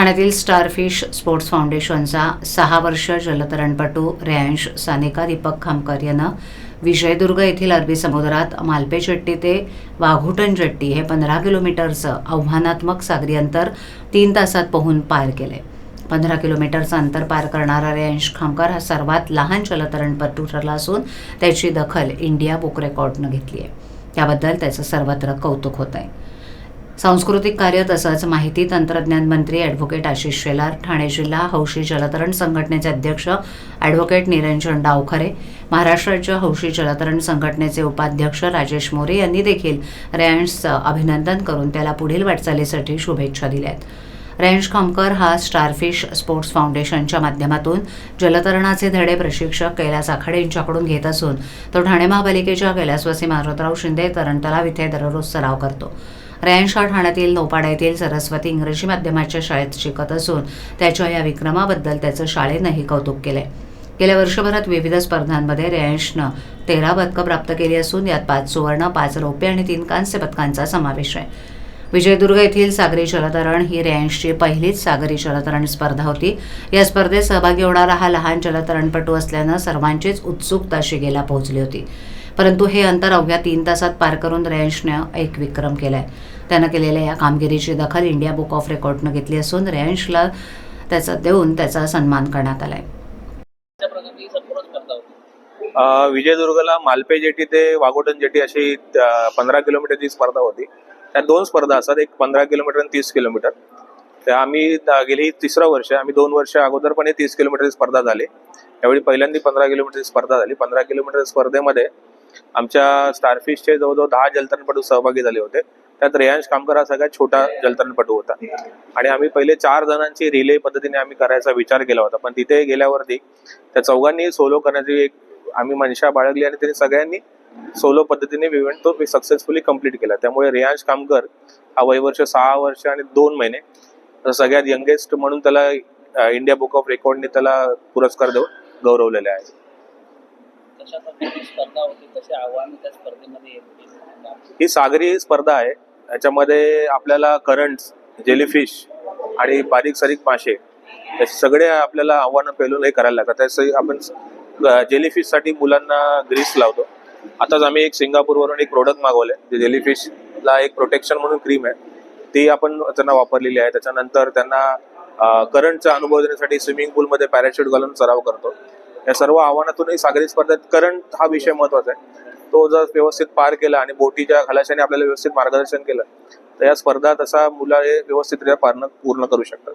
ठाण्यातील starfish sports फाउंडेशनचा सहा वर्ष जलतरणपटू रयांश सानिका दीपक खामकर यानं विजयदुर्ग येथील अरबी समुद्रात मालपे जेट्टी ते वाघुटन जेट्टी हे पंधरा किलोमीटरचं आव्हानात्मक सागरी अंतर तीन तासात पोहून पार केले. पंधरा किलोमीटरचं अंतर पार करणारा रेयांश खामकर हा सर्वात लहान जलतरणपटू ठरला असून त्याची दखल इंडिया बुक रेकॉर्डनं घेतली आहे. त्याबद्दल त्याचं सर्वत्र कौतुक होत आहे सांस्कृतिक कार्य तसंच माहिती तंत्रज्ञान मंत्री ॲडव्होकेट आशिष शेलार ठाणे जिल्हा हौशी जलतरण संघटनेचे अध्यक्ष ॲडव्होकेट निरंजन डावखरे महाराष्ट्राच्या हौशी जलतरण संघटनेचे उपाध्यक्ष राजेश मोरे यांनी देखील रॅन्सचं अभिनंदन करून त्याला पुढील वाटचालीसाठी शुभेच्छा दिल्या आहेत. रेंज खामकर हा स्टारफिश स्पोर्ट्स फाउंडेशनच्या माध्यमातून जलतरणाचे धडे प्रशिक्षक कैलास आखाडे यांच्याकडून घेत असून तो ठाणे महापालिकेच्या कैलासवासी मारुतराव शिंदे तरण तलाव इथे दररोज सराव करतो. रॅनशॉ ठाण्यातील नौपाडा येथील सरस्वती इंग्रजी माध्यमाच्या शाळेत शिकत असून त्याच्या या विक्रमाबद्दल त्याचं शाळेनंही कौतुक केलंय. गेल्या वर्षभरात विविध स्पर्धांमध्ये रेयांशनं तेरा पदकं प्राप्त केली असून यात पाच सुवर्ण पाच रौप्य आणि तीन कांस्य पदकांचा समावेश आहे. विजयदुर्ग येथील सागरी जलतरण ही रेयांशची पहिलीच सागरी जलतरण स्पर्धा होती. या स्पर्धेत सहभागी होणारा हा लहान जलतरणपटू असल्यानं सर्वांचीच उत्सुकता शिगेला पोहोचली होती. परंतु हे अंतर अवघ्या तीन तासात पार करून रयांशनं एक विक्रम केलाय. त्यानं केलेल्या या कामगिरीची दखल इंडिया बुक ऑफ रेकॉर्डनं घेतली असून रयांशला त्याचा देऊन त्याचा सन्मान करण्यात आलाय. विजयदुर्गला मालपे जेटी ते वाघोटन जेटी अशी पंधरा किलोमीटरची स्पर्धा होती. त्या दोन स्पर्धा असतात एक पंधरा किलोमीटर आणि तीस किलोमीटर. तर आम्ही गेली तिसरं वर्ष आम्ही दोन वर्ष अगोदर पण तीस किलोमीटरची स्पर्धा झाली. त्यावेळी पहिल्यांदा पंधरा किलोमीटरची स्पर्धा झाली. पंधरा किलोमीटर स्पर्धेमध्ये आमच्या स्टारफिशचे जवळजवळ दहा जलतरणपटू सहभागी झाले होते. त्यात रेयांश कामकर हा सगळ्यात छोटा जलतरणपटू होता. आणि आम्ही पहिले चार जणांची रिले पद्धतीने आम्ही करायचा विचार केला होता. पण तिथे गेल्यावरती त्या चौघांनी सोलो करण्याची एक आम्ही मनशा बाळगली आणि त्यांनी सगळ्यांनी सोलो पद्धतीने इव्हेंट तो सक्सेसफुली कंप्लीट केला. त्यामुळे रेयांश कामकर हा वयवर्ष सहा वर्ष आणि दोन महिने सगळ्यात यंगेस्ट म्हणून त्याला इंडिया बुक ऑफ रेकॉर्डने त्याला पुरस्कार देऊन गौरवलेले आहे. स्पर्धा होती? आव्हान त्या स्पर्धेमध्ये ही सागरी स्पर्धा आहे. याच्यामध्ये आपल्याला करंट जेलीफिश आणि बारीक सारीक मासे सगळे आपल्याला आव्हानं पेलून हे करायला लागतात. त्यासाठी आपण जेलीफिशसाठी मुलांना ग्रीस लावतो. आताच आम्ही एक सिंगापूरवरून एक प्रोडक्ट मागवले जे जेलीफिशला एक प्रोटेक्शन म्हणून क्रीम आहे. ती आपण त्यांना वापरलेली आहे. त्याच्यानंतर त्यांना करंटचा अनुभव देण्यासाठी स्विमिंग पूलमध्ये पॅराशूट घालून सराव करतो. या सर्व आव्हानातूनही सागरी स्पर्धेत करंट हा विषय महत्त्वाचा आहे. तो जर व्यवस्थित पार केला आणि बोटीच्या खलाशाने आपल्याला व्यवस्थित मार्गदर्शन केलं तर या स्पर्धा तसा मुलं हे व्यवस्थितरित्या पार पूर्ण करू शकतात.